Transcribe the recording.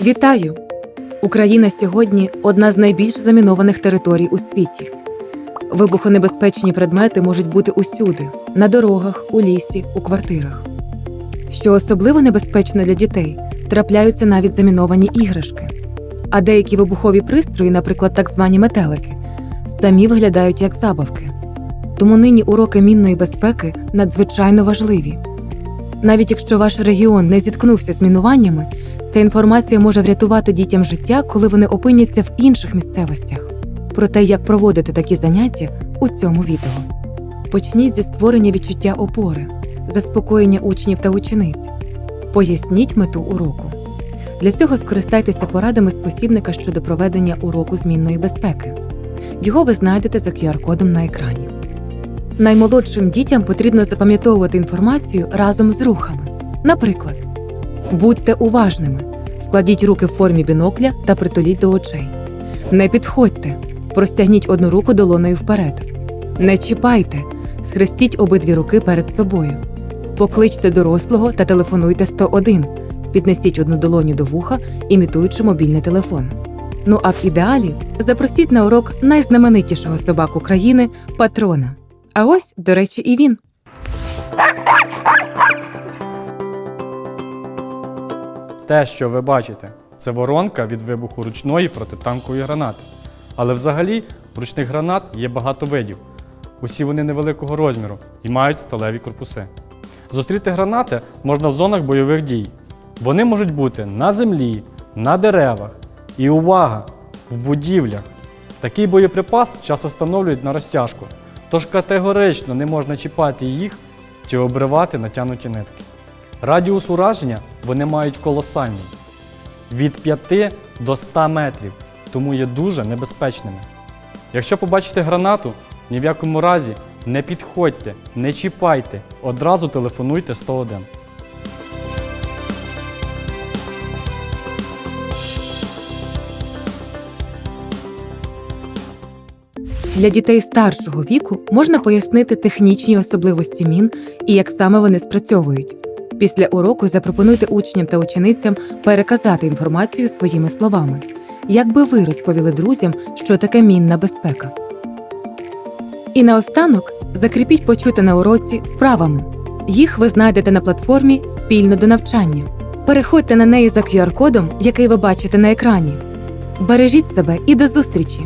Вітаю! Україна сьогодні одна з найбільш замінованих територій у світі. Вибухонебезпечні предмети можуть бути усюди: на дорогах, у лісі, у квартирах. Що особливо небезпечно для дітей, трапляються навіть заміновані іграшки. А деякі вибухові пристрої, наприклад, так звані метелики, самі виглядають як забавки. Тому нині уроки мінної безпеки надзвичайно важливі. Навіть якщо ваш регіон не зіткнувся з мінуваннями, ця інформація може врятувати дітям життя, коли вони опиняться в інших місцевостях. Про те, як проводити такі заняття у цьому відео. Почніть зі створення відчуття опори, заспокоєння учнів та учениць. Поясніть мету уроку. Для цього скористайтеся порадами спосібника щодо проведення уроку змінної безпеки. Його ви знайдете за QR-кодом на екрані. Наймолодшим дітям потрібно запам'ятовувати інформацію разом з рухами. Наприклад, будьте уважними, складіть руки в формі бінокля та притуліть до очей. Не підходьте, простягніть одну руку долоною вперед. Не чіпайте, схрестіть обидві руки перед собою. Покличте дорослого та телефонуйте 101. Піднесіть одну долоню до вуха, імітуючи мобільний телефон. Ну а в ідеалі запросіть на урок найзнаменитішого собаку країни патрона. А ось, до речі, і він. Те, що ви бачите, це воронка від вибуху ручної протитанкової гранати. Але взагалі ручних гранат є багато видів. Усі вони невеликого розміру і мають сталеві корпуси. Зустріти гранати можна в зонах бойових дій. Вони можуть бути на землі, на деревах і увага! В будівлях. Такий боєприпас часто встановлюють на розтяжку, тож категорично не можна чіпати їх чи обривати натягнуті нитки. Радіус ураження вони мають колосальний від 5 до 100 метрів, тому є дуже небезпечними. Якщо побачите гранату, ні в якому разі не підходьте, не чіпайте, одразу телефонуйте 101. Для дітей старшого віку можна пояснити технічні особливості мін і як саме вони спрацьовують. Після уроку запропонуйте учням та ученицям переказати інформацію своїми словами. Як би ви розповіли друзям, що таке мінна безпека? І наостанок закріпіть почуте на уроці вправами. Їх ви знайдете на платформі спільно до навчання. Переходьте на неї за QR-кодом, який ви бачите на екрані. Бережіть себе і до зустрічі!